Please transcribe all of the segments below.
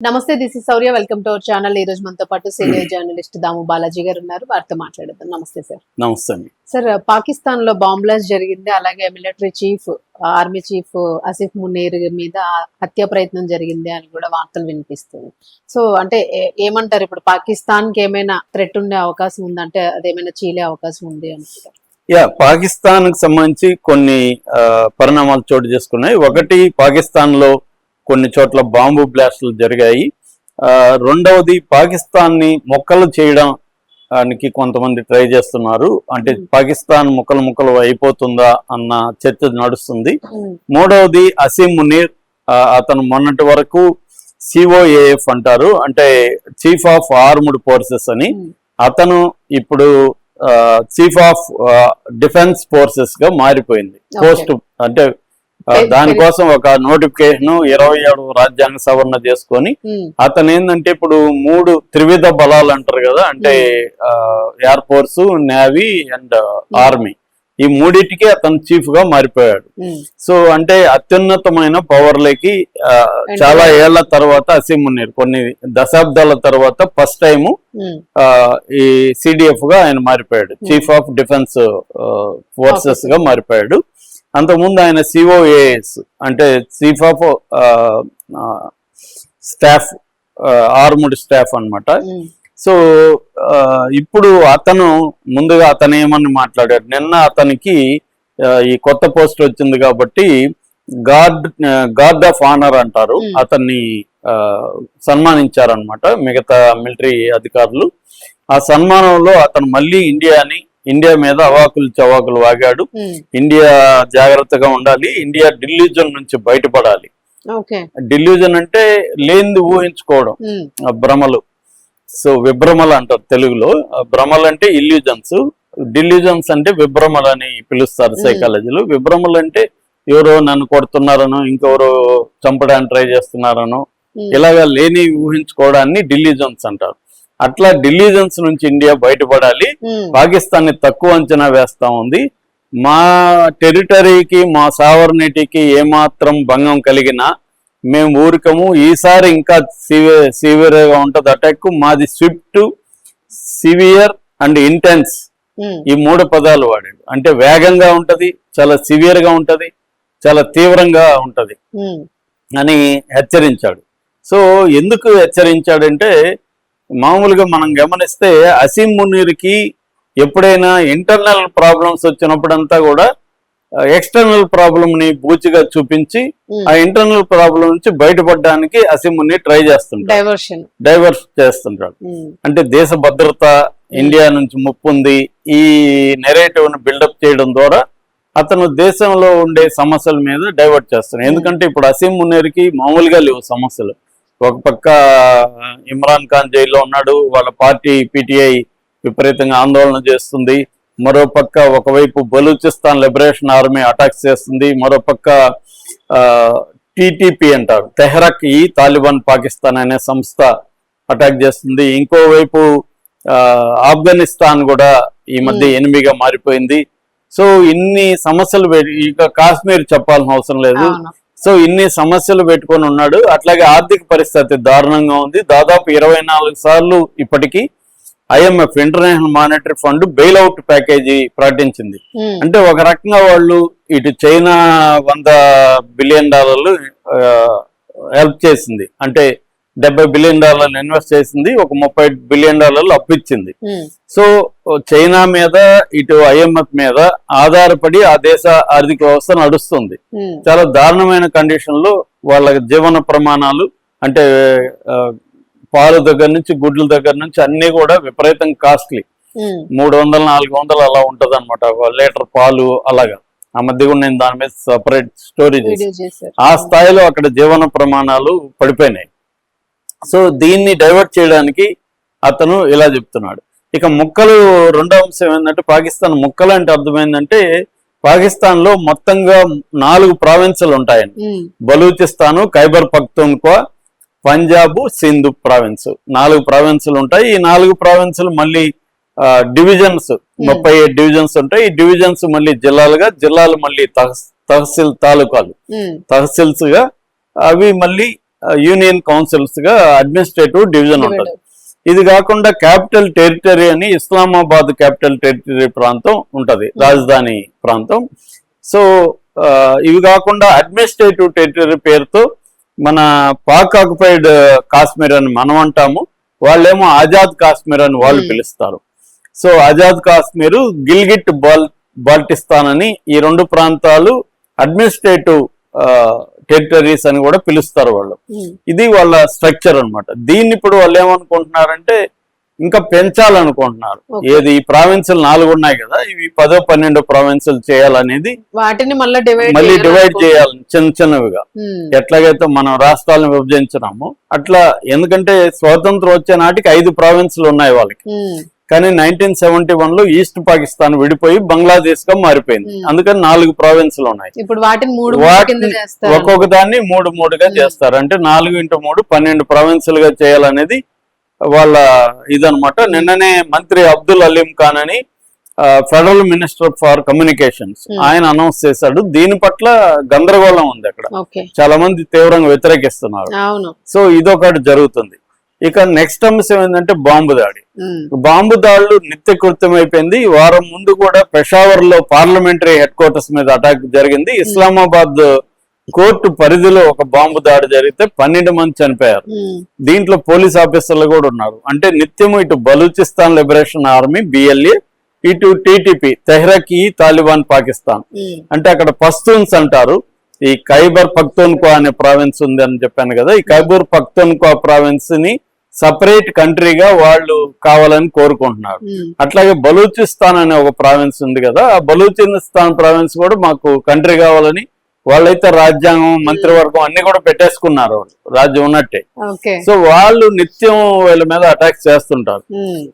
నమస్తే this is Sourya welcome to our channel ఈ రోజు మనతో పాటు సీనియర్ జర్నలిస్ట్ దాము బాలాజీ గారు ఉన్నారు. వారితో మాట్లాడదాం నమస్తే సార్ నమస్తే సార్ పాకిస్తాన్లో బాంబ్ బ్లాస్ట్ జరిగింది. అలాగే military chief army chief Asif Munir మీద హత్య ప్రయత్నం జరిగింది అని కూడా వార్తలు వినిపిస్తుంది సో అంటే ఏమంటారు? ఇప్పుడు పాకిస్తాన్కి ఏమైనా థ్రెట్ ఉండే అవకాశం ఉందంటే అదేమైనా చీలే అవకాశం ఉంది అనుకుంటారు యా పాకిస్తాన్కి సంబంధించి కొన్ని ఆ, పరిణామాలు చోటు చేసుకున్నాయి. ఒకటి పాకిస్తాన్లో కొన్ని చోట్ల బాంబు బ్లాస్టులు జరిగాయి. ఆ, రెండవది పాకిస్తాన్ని మొక్కలు చేయడానికి కొంతమంది ట్రై చేస్తున్నారు. అంటే. పాకిస్తాన్ ముక్కలు ముక్కలు అయిపోతుందా అన్న చర్చ నడుస్తుంది. మూడవది అసీం మునీర్ అతను మొన్నటి వరకు సిఓఏఎఫ్ అంటారు. అంటే చీఫ్ ఆఫ్ ఆర్మ్డ్ ఫోర్సెస్ అని. అతను ఇప్పుడు చీఫ్ ఆఫ్ డిఫెన్స్ ఫోర్సెస్గా మారిపోయింది. పోస్ట్ అంటే దానికోసం ఒక నోటిఫికేషన్ ఇరవై ఏడు రాజ్యాంగ సవరణ చేసుకొని ఉమ్, అతను ఏంటంటే ఇప్పుడు మూడు త్రివిధ బలాలు అంటారు కదా అంటే air force navy and army ఈ మూడిటికి అతను చీఫ్గా మారిపోయాడు. సో అంటే అత్యున్నతమైన పవర్లకి చాలా ఏళ్ళ తర్వాత అసీం మున్నీర్ కొన్ని దశాబ్దాల తర్వాత ఫస్ట్ టైము ఉమ్, ఆ, ఈ సిడిఎఫ్గా ఆయన మారిపోయాడు. చీఫ్ ఆఫ్ డిఫెన్స్ ఫోర్సెస్గా మారిపోయాడు. అంతకుముందు ఆయన సిఓఏఎస్ అంటే chief of staff armed staff అన్నమాట. ఉమ్, సో ఇప్పుడు అతను ముందుగా అతను ఏమని మాట్లాడాడు? నిన్న అతనికి ఈ కొత్త పోస్ట్ వచ్చింది కాబట్టి గార్డ్ గార్డ్ ఆఫ్ ఆనర్ అంటారు. అతన్ని సన్మానించారనమాట మిగతా మిలిటరీ అధికారులు. ఆ సన్మానంలో అతను మళ్ళీ ఇండియాని ఇండియా మీద అవాకులు చవాకులు వాగాడు. ఉమ్, ఇండియా జాగ్రత్తగా ఉండాలి. ఇండియా డిల్యూజన్ నుంచి బయటపడాలి. డిల్యూజన్ అంటే లేనిది ఊహించుకోవడం. ఆ భ్రమలు. సో విభ్రమలు అంటారు తెలుగులో. భ్రమలు అంటే ఇల్యూజన్స్. డిల్యూజన్స్ అంటే విభ్రమలు అని పిలుస్తారు Hmm. సైకాలజీలో. విభ్రమలు అంటే ఎవరో నన్ను కొడుతున్నారనో ఇంకెవరో చంపడానికి ట్రై చేస్తున్నారనో. ఇలాగా లేని ఊహించుకోవడాన్ని డిల్యూజన్స్ అంటారు. అట్లా డిల్యూజన్స్ నుంచి ఇండియా బయటపడాలి. పాకిస్తాన్ని తక్కువ అంచనా వేస్తా ఉంది. మా టెరిటరీకి మా సావర్నిటీకి ఏమాత్రం భంగం కలిగినా మేము ఊరికము. ఈసారి ఇంకా సివియర్ సివియర్గా ఉంటది అటాక్ మాది స్విఫ్ట్ సివియర్ అండ్ ఇంటెన్స్ ఈ మూడు పదాలు వాడాడు. అంటే వేగంగా ఉంటది చాలా సివియర్గా ఉంటది చాలా తీవ్రంగా ఉంటది అని హెచ్చరించాడు. సో ఎందుకు హెచ్చరించాడంటే మామూలుగా మనం గమనిస్తే అసీం మునీర్కి ఎప్పుడైనా ఇంటర్నల్ ప్రాబ్లమ్స్ వచ్చినప్పుడంతా కూడా ఎక్స్టర్నల్ ప్రాబ్లమ్ని బూచిగా చూపించి. ఆ ఇంటర్నల్ ప్రాబ్లం నుంచి బయటపడడానికి అసీం మునీర్ ట్రై చేస్తుంటాడు. డైవర్షన్. డైవర్స్ చేస్తుంటాడు. అంటే దేశ భద్రత ఇండియా నుంచి ముప్పు ఉంది ఈ నెరేటివ్ను బిల్డప్ చేయడం ద్వారా అతను దేశంలో ఉండే సమస్యల మీద డైవర్ట్ చేస్తున్నాడు. ఎందుకంటే ఇప్పుడు అసీం మున్నేరికి మామూలుగా లేవు సమస్యలు. ఒక పక్క ఇమ్రాన్ ఖాన్ జైల్లో ఉన్నాడు వాళ్ళ పార్టీ పిటిఐ విపరీతంగా ఆందోళన చేస్తుంది. మరో పక్క ఒకవైపు బలూచిస్తాన్ లిబరేషన్ ఆర్మీ అటాక్స్ చేస్తుంది. మరో పక్క టిటిపి అంటారు. తెహ్రక్ ఈ తాలిబాన్ పాకిస్తాన్ అనే సంస్థ అటాక్ చేస్తుంది. ఇంకోవైపు ఆఫ్ఘనిస్తాన్ కూడా ఈ మధ్య. ఎనిమిగా మారిపోయింది. సో ఇన్ని సమస్యలు ఇక కాశ్మీర్ చెప్పాల్సిన అవసరం లేదు. సో ఇన్ని సమస్యలు పెట్టుకొని ఉన్నాడు. అట్లాగే ఆర్థిక పరిస్థితి దారుణంగా ఉంది. దాదాపు ఇరవై నాలుగు సార్లు ఇప్పటికీ IMF international monetary fund bailout package ప్రకటించింది. ఉమ్, అంటే ఒక రకంగా వాళ్ళు ఇటు చైనా వంద బిలియన్ డాలర్లు హెల్ప్ చేసింది. అంటే డెబ్బై బిలియన్ డాలర్లు ఇన్వెస్ట్ చేసింది ఒక ముప్పై బిలియన్ డాలర్లు అప్పు ఇచ్చింది. ఉమ్, సో చైనా మీద ఇటు ఐఎంఎఫ్ మీద ఆధారపడి ఆ దేశ ఆర్థిక వ్యవస్థ నడుస్తుంది. చాలా దారుణమైన కండిషన్లో వాళ్ళ జీవన ప్రమాణాలు అంటే పాలు దగ్గర నుంచి గుడ్ల దగ్గర నుంచి అన్ని కూడా విపరీతంగా కాస్ట్లీ. మూడు వందలు నాలుగు వందలు అలా ఉంటది అనమాట లీటర్ పాలు అలాగా. ఆ మధ్య కూడా నేను దాని మీద సపరేట్ స్టోరీ చేసి ఆ స్థాయిలో అక్కడ జీవన ప్రమాణాలు పడిపోయినాయి. సో దీన్ని డైవర్ట్ చేయడానికి అతను ఇలా చెప్తున్నాడు. ఇక ముక్కలు రెండో అంశం ఏంటంటే పాకిస్తాన్ ముక్కలు అంటే అర్థమైందంటే పాకిస్తాన్లో మొత్తంగా నాలుగు ప్రావిన్సులు ఉంటాయండి. బలూచిస్తాను ఖైబర్ పఖ్తూన్ఖ్వా పంజాబ్ సింధు ప్రావిన్స్. నాలుగు ప్రావిన్సులు ఉంటాయి. ఈ నాలుగు ప్రావిన్సులు మళ్ళీ డివిజన్స్ ముప్పై ఏడు డివిజన్స్ ఉంటాయి. ఈ డివిజన్స్ మళ్ళీ జిల్లాలుగా జిల్లాలు మళ్ళీ తహస్ తహసీల్ తాలూకాలు. తహసీల్స్గా అవి మళ్ళీ యూనియన్ కౌన్సిల్స్గా అడ్మినిస్ట్రేటివ్ డివిజన్ ఉంటుంది. ఇది కాకుండా క్యాపిటల్ టెరిటరీ అని ఇస్లామాబాద్ క్యాపిటల్ టెరిటరీ ప్రాంతం ఉంటది రాజధాని ప్రాంతం. సో ఇవి కాకుండా అడ్మినిస్ట్రేటివ్ టెరిటరీ పేరుతో మన పాక్ ఆక్యుపైడ్ కాశ్మీర్ అని మనం అంటాము వాళ్ళేమో ఆజాద్ కాశ్మీర్ అని వాళ్ళు Hmm. పిలుస్తారు. సో ఆజాద్ కాశ్మీర్ గిల్గిట్ బాల్ బాల్టిస్తాన్ అని ఈ రెండు ప్రాంతాలు అడ్మినిస్ట్రేటివ్ టెరిటరీస్ అని కూడా పిలుస్తారు వాళ్ళు. ఇది వాళ్ళ స్ట్రక్చర్ అన్నమాట. దీన్ని ఇప్పుడు వాళ్ళు ఏమనుకుంటున్నారంటే ఇంకా పెంచాలనుకుంటున్నారు. ఏది ఈ ప్రావిన్సులు నాలుగు ఉన్నాయి కదా ఇవి పదో పన్నెండో ప్రావిన్సులు చేయాలనేది వాటిని మళ్ళీ డివైడ్ మళ్ళీ డివైడ్ చేయాలి చిన్న చిన్నవిగా. ఎట్లాగైతే మనం రాష్ట్రాలను విభజించినామో అట్లా ఎందుకంటే స్వాతంత్రం వచ్చే నాటికి ఐదు ప్రావిన్సులు ఉన్నాయి వాళ్ళకి. కానీ నైన్టీన్ సెవెంటీ వన్లో ఈస్ట్ పాకిస్తాన్ విడిపోయి బంగ్లాదేశ్గా మారిపోయింది. Hmm. అందుకని నాలుగు ప్రావిన్సులు ఉన్నాయి. ఇప్పుడు వాటిని మూడు ఒక్కొక్క దాన్ని మూడు మూడుగా Hmm. చేస్తారు. అంటే నాలుగు ఇంటూ మూడు పన్నెండు ప్రావిన్సులుగా చేయాలనేది వాళ్ళ ఇదనమాట నిన్ననే మంత్రి అబ్దుల్ అలీం ఖాన్ అని ఫెడరల్ మినిస్టర్ ఫర్ కమ్యూనికేషన్స్. ఆయన అనౌన్స్ చేశాడు. దీని పట్ల గందరగోళం ఉంది అక్కడ. చాలా మంది తీవ్రంగా వ్యతిరేకిస్తున్నారు. సో ఇదొకటి జరుగుతుంది. ఇక నెక్స్ట్ అంశం ఏంటంటే బాంబు దాడి. బాంబు దాడులు నిత్యకృత్యం అయిపోయింది ఈ వారం ముందు కూడా పెషావర్లో పార్లమెంటరీ హెడ్ క్వార్టర్స్ మీద అటాక్ జరిగింది. ఇస్లామాబాద్ కోర్టు పరిధిలో ఒక బాంబు దాడి జరిగితే పన్నెండు మంది చనిపోయారు. దీంట్లో పోలీస్ ఆఫీసర్లు కూడా ఉన్నారు. అంటే నిత్యము ఇటు బలూచిస్తాన్ లిబరేషన్ ఆర్మీ బిఎల్ఏ ఇటు టీటీపీ తెహ్రక్ ఈ తాలిబాన్ పాకిస్తాన్. అంటే అక్కడ పస్తూన్స్ అంటారు. ఈ ఖైబర్ పఖ్తూన్క్వా అనే ప్రావిన్స్ ఉంది అని చెప్పాను కదా. ఈ ఖైబర్ పఖ్తూన్క్వా ప్రావిన్స్ని సపరేట్ కంట్రీగా వాళ్ళు కావాలని కోరుకుంటున్నారు. అట్లాగే బలూచిస్తాన్ అనే ఒక ప్రావిన్స్ ఉంది కదా ఆ బలూచిస్తాన్ ప్రావిన్స్ కూడా మాకు కంట్రీ కావాలని వాళ్ళైతే రాజ్యాంగం మంత్రివర్గం అన్ని కూడా పెట్టేసుకున్నారు వాళ్ళు రాజ్యం ఉన్నట్టే. సో వాళ్ళు నిత్యం వీళ్ళ మీద అటాక్ చేస్తుంటారు.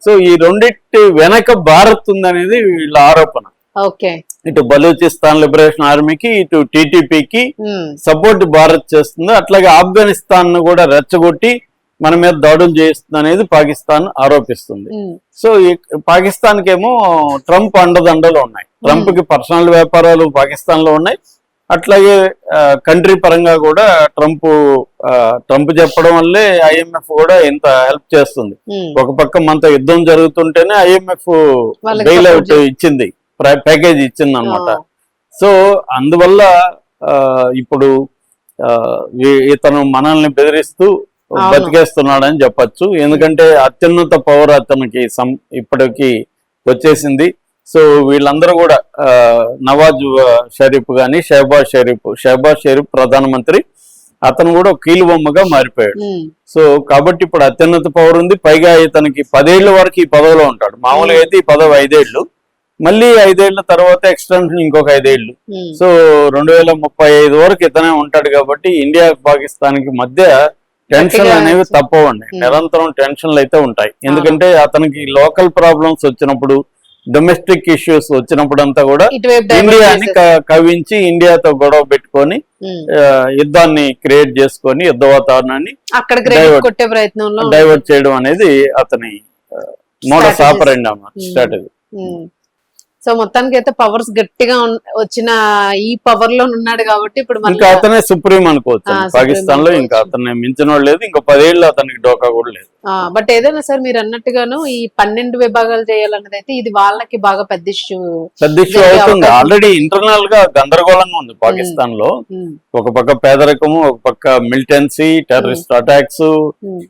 సో ఈ రెండిటి వెనక భారత్ ఉందనేది వీళ్ళ ఆరోపణ. ఇటు బలూచిస్తాన్ లిబరేషన్ ఆర్మీకి ఇటు టీటీపీకి సపోర్ట్ భారత్ చేస్తుంది. అట్లాగే ఆఫ్ఘనిస్తాన్ను కూడా రెచ్చగొట్టి మన మీద దాడులు చేస్తుంది అనేది పాకిస్తాన్ ఆరోపిస్తుంది. సో పాకిస్తాన్ కేమో ట్రంప్ అండదండలు ఉన్నాయి. ట్రంప్కి పర్సనల్ వ్యాపారాలు పాకిస్తాన్లో ఉన్నాయి. అట్లాగే కంట్రీ పరంగా కూడా ట్రంప్ ట్రంప్ చెప్పడం వల్లే ఐఎంఎఫ్ కూడా ఇంత హెల్ప్ చేస్తుంది. ఒక పక్క మనతో యుద్ధం జరుగుతుంటేనే ఐఎంఎఫ్ బెయిల్ అవుట్ ఇచ్చింది. ప్యాకేజ్ ఇచ్చింది అనమాట సో అందువల్ల ఇప్పుడు ఇతను మనల్ని బెదిరిస్తూ. బతికేస్తున్నాడని చెప్పొచ్చు. ఎందుకంటే అత్యున్నత పవర్ అతనికి సం ఇప్పటికి వచ్చేసింది. సో వీళ్ళందరూ కూడా నవాజ్ షరీఫ్ గాని షహబాజ్ షరీఫ్ షహబాజ్ షరీఫ్ ప్రధానమంత్రి అతను కూడా ఒక కీలుబొమ్మగా మారిపోయాడు. సో కాబట్టి ఇప్పుడు అత్యున్నత పవర్ ఉంది. పైగా ఇతనికి పదేళ్ళ వరకు ఈ పదవిలో ఉంటాడు. మామూలుగా అయితే ఈ పదవి ఐదేళ్ళు. మళ్ళీ ఐదేళ్ళ తర్వాత ఎక్స్టెన్షన్ ఇంకొక ఐదేళ్ళు. సో రెండు వేల ముప్పై ఐదు వరకు ఇతనే ఉంటాడు కాబట్టి ఇండియా పాకిస్తాన్కి మధ్య టెన్షన్ అనేవి. తప్పవండి. నిరంతరం టెన్షన్లు అయితే ఉంటాయి ఎందుకంటే అతనికి లోకల్ ప్రాబ్లమ్స్ వచ్చినప్పుడు డొమెస్టిక్ ఇష్యూస్ వచ్చినప్పుడు అంతా కూడా ఇండియాని కవించి ఇండియాతో గొడవ పెట్టుకొని యుద్ధాన్ని క్రియేట్ చేసుకొని యుద్ధ వాతావరణాన్ని డైవర్ట్ చేయడం అనేది అతని modus. Hmm. Strategy. So మొత్తానికి అయితే పవర్స్ గట్టిగా వచ్చిన ఈ పవర్లో ఉన్నాడు కాబట్టి ఇప్పుడు ఇంకా అతనే సుప్రీం అనుకోవచ్చు పాకిస్తాన్లో ఇంకా. అతన్ని మించిన లేదు ఇంకా పదేళ్ళు అతనికి డోకా కూడా లేదు. బట్ ఏదైనా సార్ మీరు అన్నట్టుగాను ఈ పన్నెండు విభాగాలు చేయాలన్నది అయితే ఇది వాళ్ళకి బాగా పెద్ద ఇష్యూ పెద్ద ఇష్యూ అవుతుంది. ఆల్రెడీ ఇంటర్నల్గా గందరగోళంగా ఉంది పాకిస్తాన్లో ఒక పక్క పేదరికము ఒక పక్క మిలిటెన్సీ టెర్రరిస్ట్ అటాక్స్